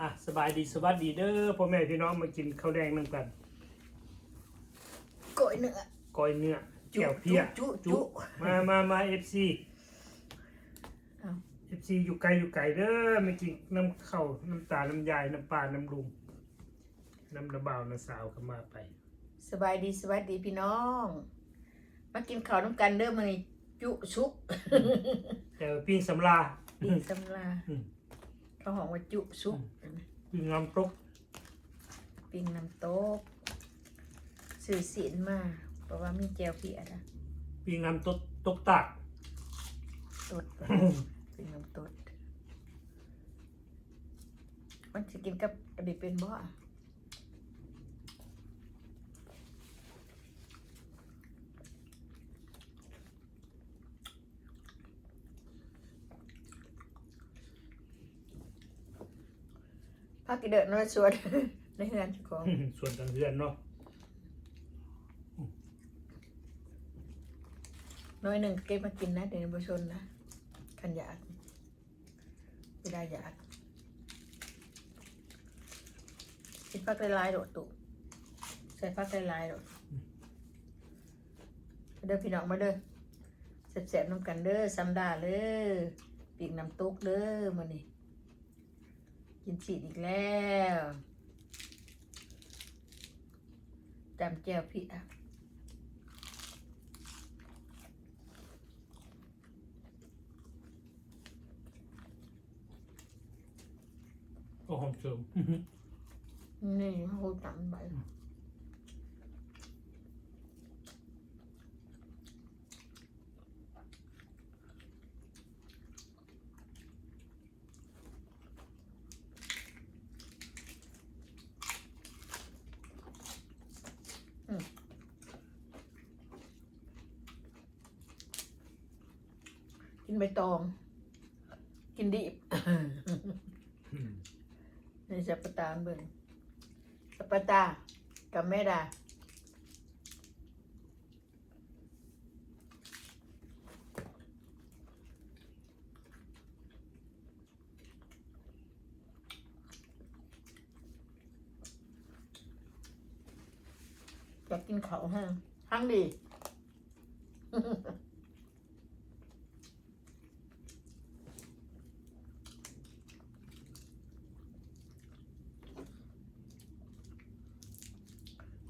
อะสบายดีสวัสดีเด้อพ่อแม่พี่น้องมากินข้าวแดงนํกันกล้วยเนื้อก้อยเนื้อจุแก้วเพียจุจุมามามา FC เอา FC อยู่ไกลอยู่ไกลเด้อมากินน้ำข้าวน้ำตาลน้ำยายน้ำปลาน้ำลุงน้ำระบ่าวน้ำสาวก็มาไป สบายดีสวัสดีพี่น้อง มากินข้าวน้ำกันเด้อมื้อนี้จุชุกแต่ว่าปิ้งสำลาปีสำลาอืม เขาห้องว่าจุชุกปิ้งน้ำตกปิ้งน้ำโต๊กสื่อศีลมาเพราะว่ามีแจวเพียนะปิ้งน้ำตกตกตากตดปิ้งน้ำตดมันสิกินกับอันนี้เป็นบ่อะ กกินเดินน้อยสวนในเฮือนเจ้าของส่วนกลางเรือนเนาะน้อยหนึ่งเก็บมากินนะเดี๋ยวบุชนนะขันอยากเวลาอยากกินพักลายๆโดดตุใส่พักลายๆโดดมาเด้อพี่น้องมาเด้อแสบๆน้ำกันเด้อซัมดาเด้อปีกน้ำตุกเด้อมานี่ กินฉีดอีกแล้วจำแก้วพี่อะก็หอมเสริมนี่เขาจำไป นใบตอง กินดิบนี่จะประตามเบิ่งสปาตากับแม่ดาอยากกินเขาวฮะทั้งดี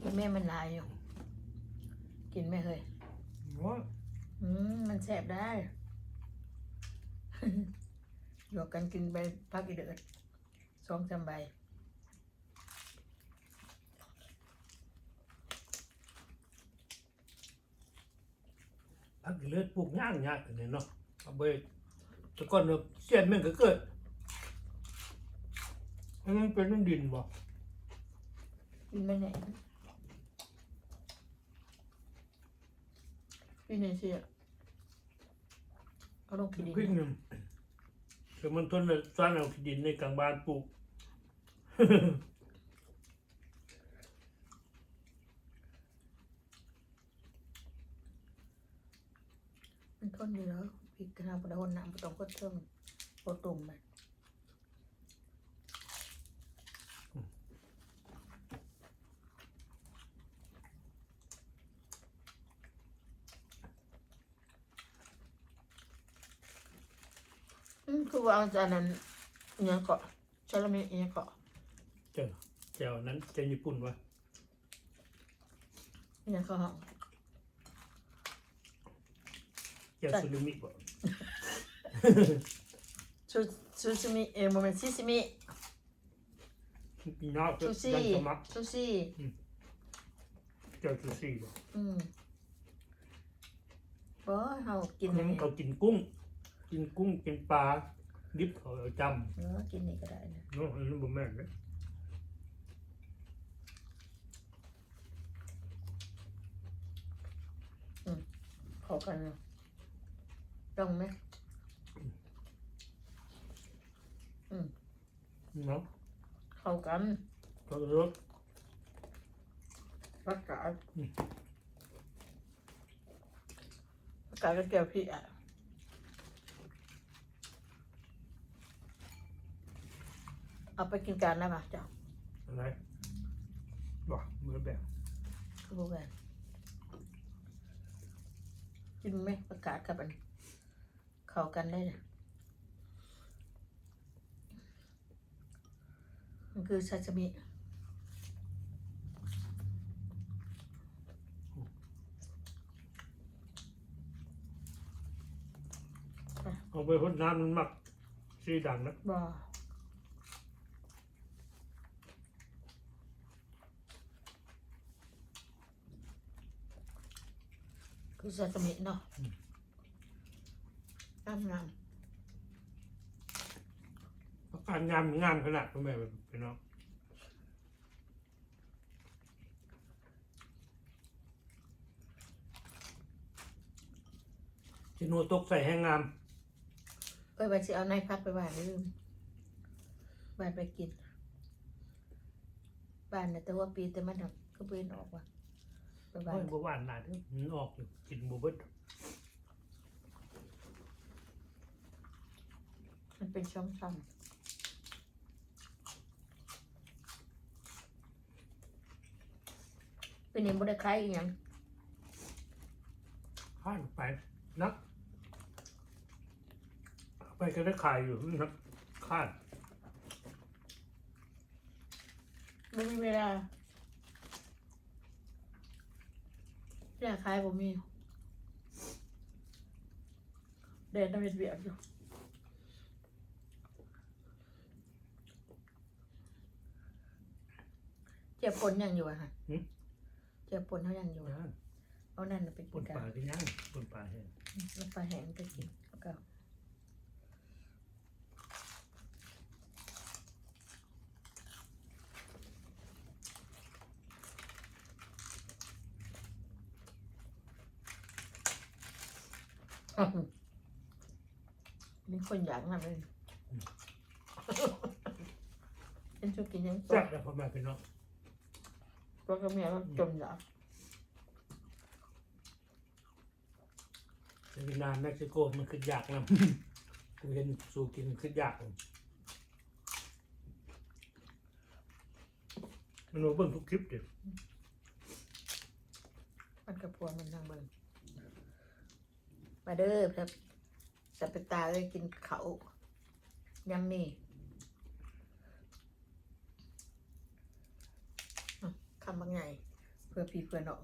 กินแม่มันลายอยู่ กินแม่เคย ว่า อืม มันแสบได้ หยอ กกันกินไปพักอีเดือดสองจำใบพักเลือดปลูกย่างยากเลยเนาะเอาไปแต่ก่อนเนี่ยเสียนมันก็เกิดมันเป็นน้ำดินบ่กินไม่ไหนพี่เนเชียเขาลงกินพริกดิหนึ่ง คือมันทนสร้างเอาที่ดินในกลางบ้านปลูก มันทนอยู่แล้วพริกกระทำกระโดนน้ำกระต้องก็เชื่มโปรตุ่มไปอืม คือว่าอันนั้นอหยังเกาะชาลามิอหยังเกาะเจ้าเจ้านั้นเจ้าญี่ปุ่นวะอหยังเกาะเจ้าซูรุมิบ่ซูซูชิมิเออโมเมนต์ซิซิมิปีนอกก็ซูชิยังจะมักซูชิเจ้าซูชิบ่อืมบ่เฮากินมัอันนนี้เขากินกุ้ง กินกุ้งกินปลา ดิบเขาเอาจเออกินนี่ก็ได้นะำเนาะอันนั้นบ่แม่นเลยเข้ากันเนาะต้องไหมเนาะเข้ากันเขารสรักษารักษาก็แก้วพี่อะ เอาไปกินกันนะมาเจ้าอะไรบอกมือแบบคือบอกกันกินไหมประกาศกับอันเข้ากันได้เนี่ยมันคือซาซิมิเอาไปพ่นน้ำมันหมักสีดังนะบ คือซาซิมิเนาะงามงามการงามงามขนาดพ่อแม่พี่น้องจิโนตกใส่แห้งงามๆเอ้ยว่าสิเอาในพักไปบ้านลืมบ้านไปกินบ้านนะแต่ว่าปีแต่มันน่ะก็เปลี่ยนออกว่ะ ไปบ้าโอ้นยบัหวานหนาเด้อมันออกอยู่กินบัเบิดมันเป็นช่องช่องเป็นยังบ่ได้คล้ายอีหยังข้านไปนัก ไปก็ได้ขายอยู่นักข้านไม่มีเวลา เวลาคล้ายบ่มีเดินต้องเป็นเบียดอยู่เจ็บปนยังอยู่อะค่ะเจ็บปนเขายังอยู่อะนะเอานั่นน่ะไปปกินนกัปลานก็ย่างปนปลาแห้งแล้วปลาแห้งไปกินแล้วก็มี คนอยากนั่นเลยเป็นชุกินยังตัแซ่วบแล้วพ่อแม่พี่น้องตัวก็เมียก็จมอยากในเวียดนามเม็กซิโกมันคือยากนะ กูเห็นสู่กินคือยากเลยมันรู้เบิ่งทุกคลิปเดี๋ยวมันกระพวงมันทางเบิ่งมาเด้อครับ สัปปตาเลยกินเขาวยำนี่อะคำบางไงเพื่อพี่เพื่อน้อง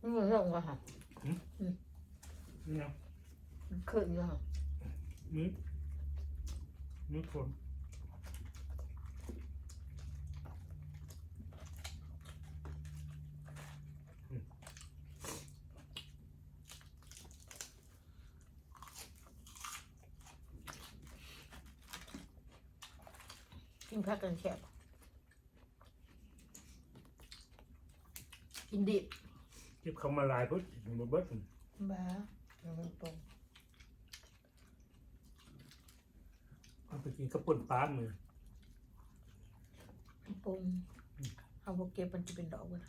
นี่มันเรื่องว่าค่ะนี่นะมันขึ้นอยู่ค่ะมือมือฝน กินผักกันแคบกินดิบคลิปเขามาหลายพุทธมาเบิดบ้ามันตรงเอาไปกินข้าวป่นปลามือปรุงเอาพวกเก็บมันจะเป็นดอกมัน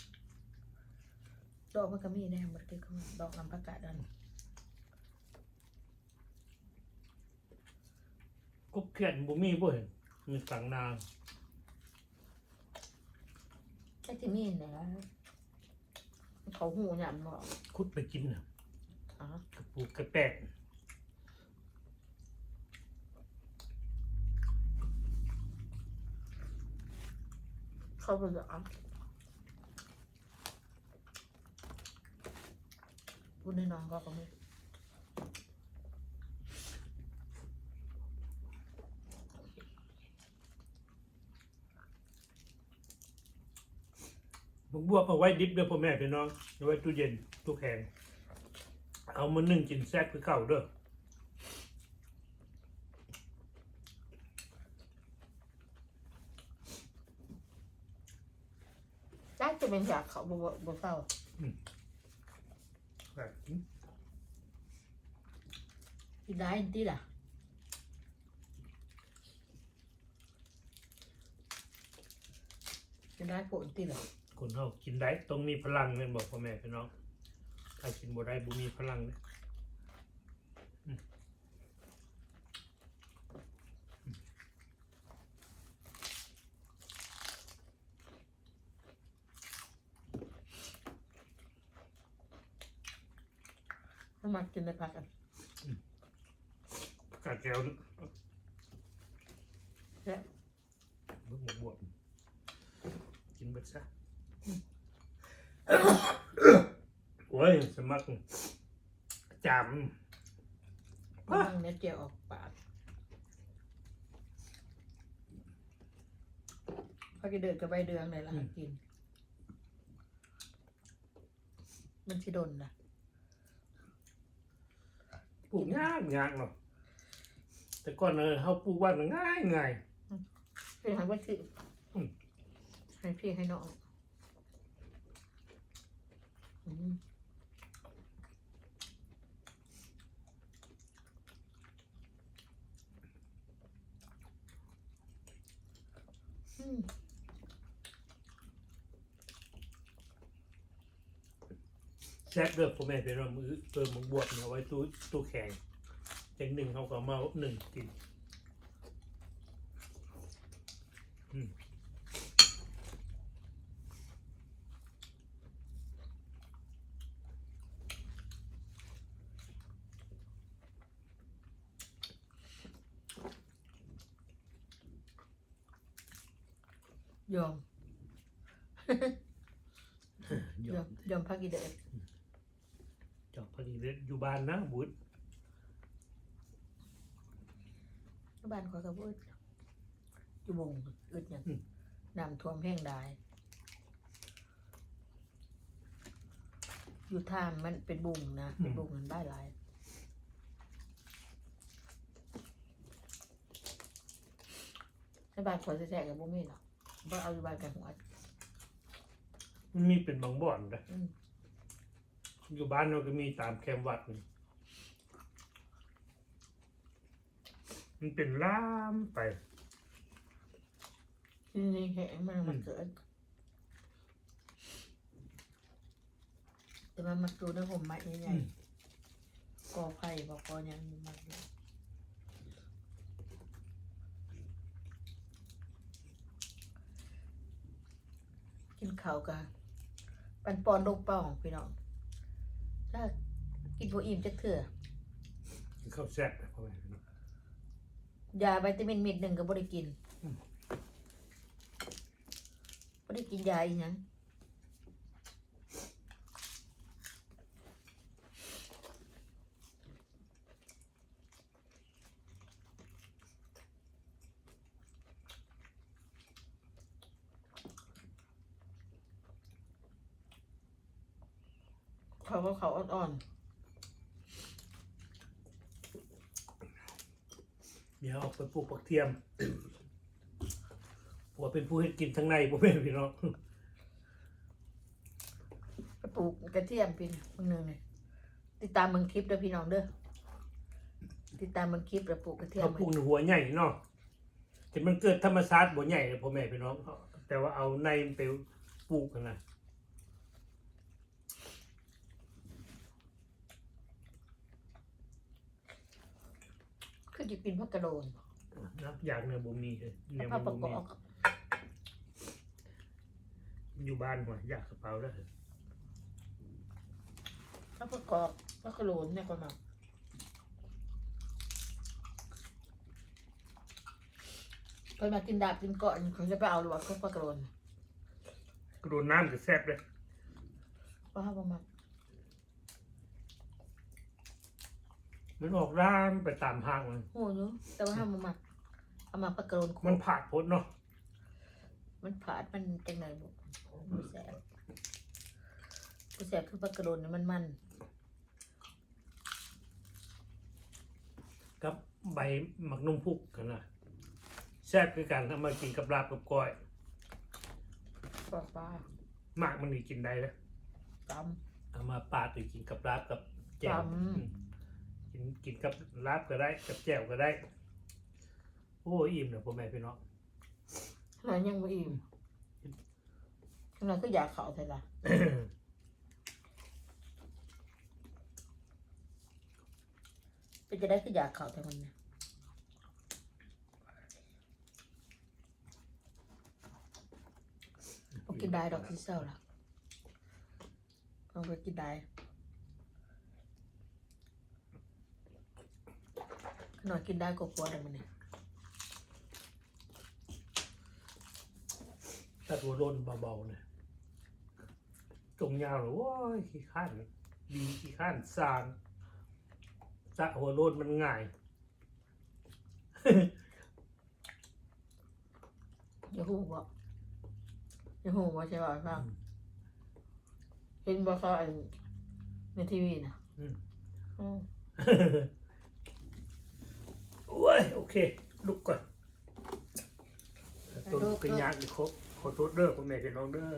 ดอกมันก็มีแน่มันคือดอกลำประกาศดันกุ๊บเขียนบุมีบ่เห็น มีสังนาแค่ที่มีเนี่ยนะเขาหูหยำบอกคุดไปกินน่ะอ๋อกระปูกระแปะเขาไปจะเอาพูดในน้องก็ก็ไม่ ผมบวกเอาไว้ดิบเด้อพ่อแม่พี่น้องเอาไว้ตู้เย็นตู้แข็งเอามานึ่งกินแซ่บคือเก่าเด้อจ้าจะเป็นจากเขาบวบวเศร้าแบบที่ได้ที่ล่ะที่ได้ผลที่ล่ะ คนเฮากินได้ต้องมีพลังแม่นบอกพ่อแม่พี่น้องถ้ากินบ่ได้บ่มีพลังเด้อน้ำมันกินในผักกัน กาดแก้ว แล้ว เบิ่งหมกบวบกินเบิดซะโอ้ยสมัคร จำนั่งเน็ตเจียวออกปากพอจะเดินกับใบเดืองเลยล่ะกิน มันสิโดนนะปลูกง่ายง่ายเนาะแต่ก่อนเออเขาปลูกบ้านมันง่ายง่ายเป็นทางว่าสิอืมให้พี่ให้น้องอืมอืม แซ่บเด้อพ่อแม่เป็นว่ามือเติมมังบวบเนี่ยไว้ตู้ตู้แข็งจังหนึ่งเขาก็มาหนึ่งกิน อืม ยอม หย ย อ อ ด มยอมพักอี เด็กจอบพอดีเลยอยู่บ้านนะบุตรบ้านขอยกระบุดอยู่บงอึดอย่างน้ำท่วมแห้งได้อยู่ท่ามมันเป็นบุงนะเป็นบุงมันได้หลายในบ้านขอยจะแจกกับบุมีหรอกเพราะเอาอยู่บ้านกันหัวมันมีเป็นบางบ่อนนะอืม อยู่บ้านเราก็มีตามแคมป์วัดนี่มันเป็นล่ามไปที่นี่แห้งมันมันเกิด แต่มันมาดูในผมไม้ใหญ่อืมๆกอไผ่บอกกอยังมันอยู่กินข้าวกันปันปอนลูกเป้าของพี่น้อง ถ้ากินโบอิ่มจะเถื่อข้าวแซ่บนะพ่อแม่พี่น้องยาวิตามินเม็ดหนึ่งก็บ่ได้กินอืมบ่ได้กินยาอีหยัง เขาก็เขาอ่อนเดี๋ยวเอาไปปลูกปักเทียมผัวเป็นผู้ให้กินทั้งในพ่อแม่พี่น้องๆไปปลูกกระเทียมพี่นะมึงหนึ่งเลยติดตามมึงคลิปเด้อพี่น้องเด้อ ติดตามมึงคลิปแล้วปลูกกระเทียมเขาปลูกในหัวใหญ่เนาะแต่มันเกิดธรรมชาติบ่ใหญ่เลยพ่อแม่พี่น้อง แต่ว่าเอาในมันไปปลูกกันนะ คือจะกินพักกระโดนนะอยากเนี่ยบ่มีเลยเนี่ยผ้ามันประบ่กมีอบอยู่บ้านหัวอยากกระเป๋าแล้วผ้าประกอบพักกระโดนเนี่ยก่อนมาไปมากินดาบกินเกาะเขาจะไปเอาหรือว่าเขาพักกระโดนกระโดดน้ำก็แซ่บเลยเพราะเขาประมาณ มันออกร้านไปตามห้างมันโอ้ยแต่ว่าห้ามมาเอามาพักกระโดนมันผาดพดเนาะมันผาดมันจังไหนบุมันแสบมันแสบคือพักกระโดนเนี่ยมันมันกับใบหมักนุ่มพุกกันนะแซ่บคือกันเอามากินกับลาบกับก้อยปลาปลาหมากมันนี่กินได้แล้วกเอามาปาดหรือกินกับลาบกับแจ่วจำ อืม กินกินกับลาบก็ได้ กับแจ่วก็ได้ โอ้ยอิ่มเลยพ่อแม่พี่น้องำหายังไม่อิ่มขนาดก็อยากเขาใช่ละเป็นจะได้คืออยากเขาแต่มันเนี่ยเอากินได้ดอกที่เศร้าละเอาไปกินได้ ขนอยกินได้ก็กลัวแต่มันเนี่ยตัดหัวโลนเบาๆเนี่ยตรงยาวเลยโว้ยขี้ข้านดีขี้ข้านสางตัดหัวโลนมันง่าย อย่าหูบอกอย่าหูบอกใช่ป่ะฟังเห็นบอกเขาอันในทีวีนะอืมอืม โอ้ยโอเค ลุกก่อนต้นกระยากอีกครบขอโทษเด้อคุณแม่พี่น้องเด้อ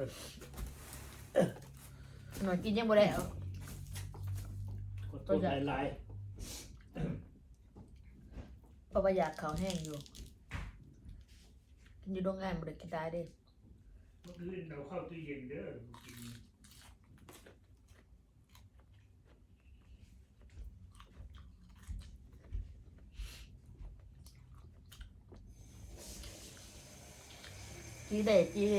หน่อยกินยังบ่ได้เอาขอโทษหลายเพราะว่าอยากเขาแห้งอยู่ กินอยู่โรงงานบ่ได้กินได้เด้ๆเมื่อคืนเราเข้าตู้เย็นเด้อ จีเดจีเด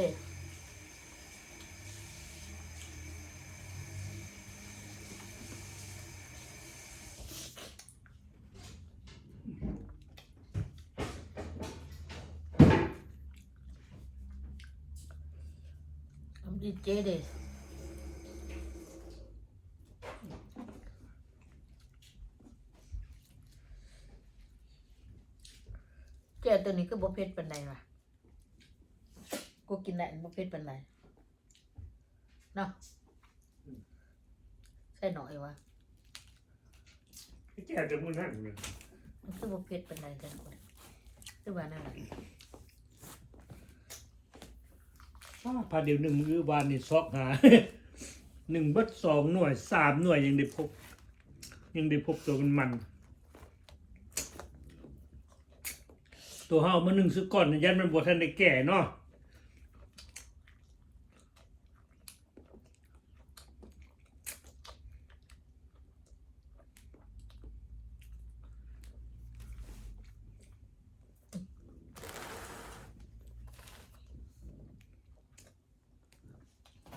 ทำดีเจเด้แกตัวนี้ก็บ่เผ็ดปานใดว่ะ กูกินได้บ่เผ็ดปานใดเนาะใส่หน่อยวะแก่จะมือนั่นเลยมันคือบ่เผ็ดปานใดจังคนคือว่านั่นแหละพาเดี๋ยวหนึ่งมือบานนี่ซอกหา หนึ่งเบัดสองหน่วยสามหน่วยยังได้พบ ยังได้พบตัวมันมัน ตัวเฮามาหนึ่งซื้อก่อนยันมันบ่ทันได้แก่เนาะ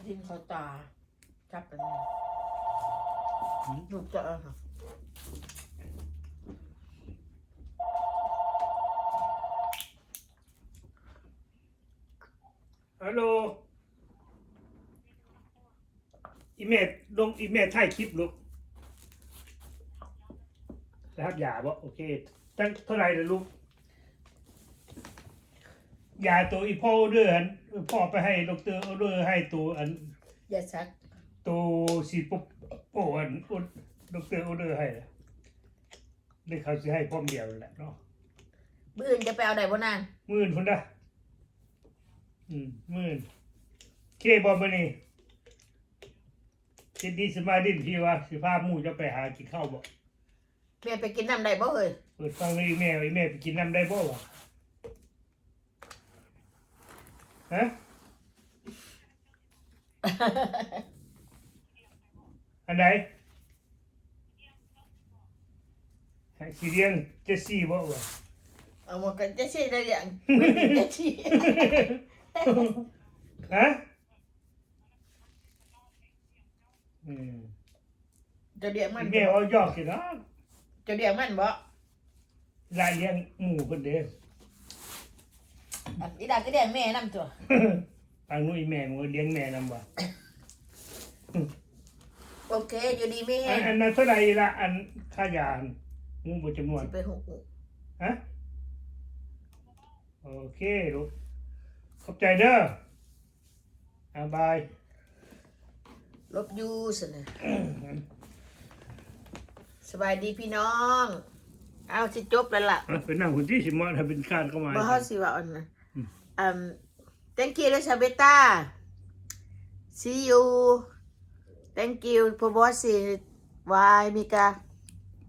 ดินเขาตาจับไปนี่ลูกจะเอาค่ะ ฮัลโหล อีเมลลงอีเมลถ่ายคลิปลูกนะครับอย่าบ่โอเคตั้งเท่าไหร่เลยลูกยาตัวอีพ่อเดือนพ่อไปให้ดอกเตอร์เอาเดอร์ให้ตัวอันอย่าซักตัวสีปุ๊บโอ้อันอุดดอกเตอร์เอาเดอร์ให้นะเลยเขาจะให้พร้อมเดียวนั่นแหละเนาะบื้อนจะไปเอาได้บ่นางหมื่นคนละอืมหมื่นเคบอมมานี่ คิดดีสมาดินพี่ว่าสิพาหมู่จะไปหากินข้าวบ่แม่ไปกินน้ำได้บ่เฮ้ยเปิดฟังเลยแม่ไอ้แม่ไปกินน้ำได้บ่วะฮะอันไหนให้สิเรียงเจสซี่บ่วะเอามากันจะสิได้อย่างจะสิฮะ อืมจะเรียกมันแม่เอายอกสินะจะเรียกมันบ่ลายเลี้ยงหมูคนเดียวอันอีดาก็เรียกแม่นำตัวทางนู้นอีแม่มันก็เลี้ยงแม่นำบ่โอเค อยู่ดีแม่อันอันนั้นเท่าไหร่ละอันค่ายาหมูบ่จำนวน สิไปหุฮะโอเคลูกขอบใจเด้ออาบาย ลบอยูสินะสบายดีพี่น้อง เอาสิจบแล้วล่ะอะไปนั่งคนที่สิมาถ้าเป็นการเข้ามาบ่เฮาสิว่าอันนะอืม thank you Elisabetta see you thank you for watching bye Mika